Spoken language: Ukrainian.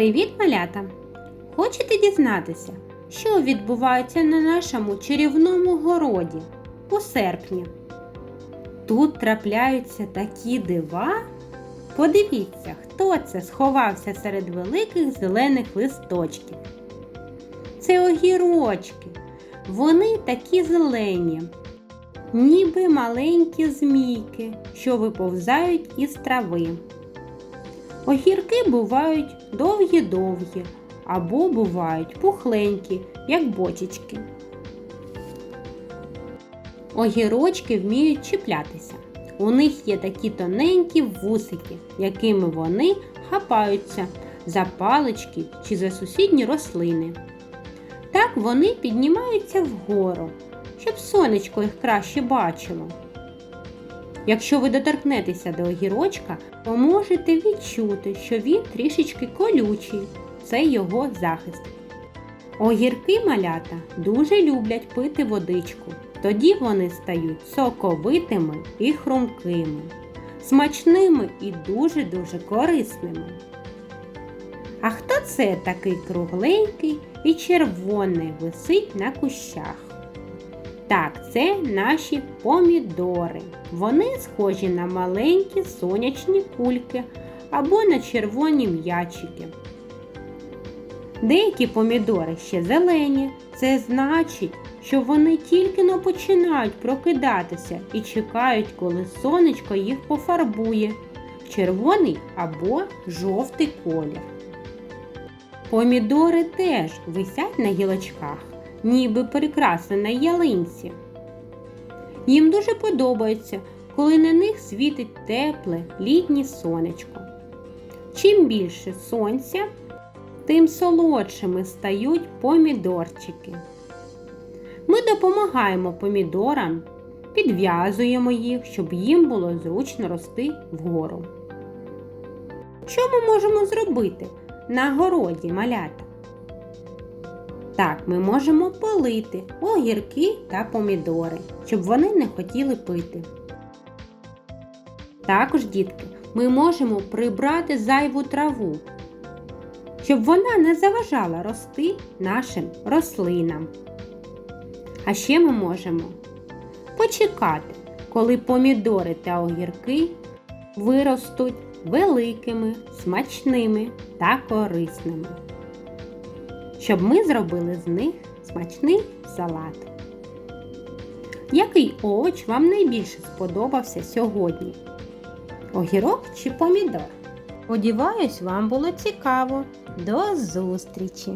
Привіт, малята! Хочете дізнатися, що відбувається на нашому чарівному городі у серпні? Тут трапляються такі дива. Подивіться, хто це сховався серед великих зелених листочків. Це огірочки. Вони такі зелені, ніби маленькі змійки, що виповзають із трави. Огірки бувають довгі-довгі або бувають пухленькі, як бочечки. Огірочки вміють чіплятися. У них є такі тоненькі вусики, якими вони хапаються за палички чи за сусідні рослини. Так вони піднімаються вгору, щоб сонечко їх краще бачило. Якщо ви доторкнетеся до огірочка, то можете відчути, що він трішечки колючий. Це його захист. Огірки малята дуже люблять пити водичку. Тоді вони стають соковитими і хрумкими, смачними і дуже-дуже корисними. А хто це такий кругленький і червоний висить на кущах? Так, це наші помідори. Вони схожі на маленькі сонячні кульки або на червоні м'ячики. Деякі помідори ще зелені. Це значить, що вони тільки но починають прокидатися і чекають, коли сонечко їх пофарбує в червоний або жовтий колір. Помідори теж висять на гілочках, ніби прикраси ялинці. Їм дуже подобається, коли на них світить тепле літнє сонечко. Чим більше сонця, тим солодшими стають помідорчики. Ми допомагаємо помідорам, підв'язуємо їх, щоб їм було зручно рости вгору. Що ми можемо зробити на городі малята? Так, ми можемо полити огірки та помідори, щоб вони не хотіли пити. Також, дітки, ми можемо прибрати зайву траву, щоб вона не заважала рости нашим рослинам. А ще ми можемо почекати, коли помідори та огірки виростуть великими, смачними та корисними. Щоб ми зробили з них смачний салат. Який овоч вам найбільше сподобався сьогодні? Огірок чи помідор? Сподіваюсь, вам було цікаво. До зустрічі!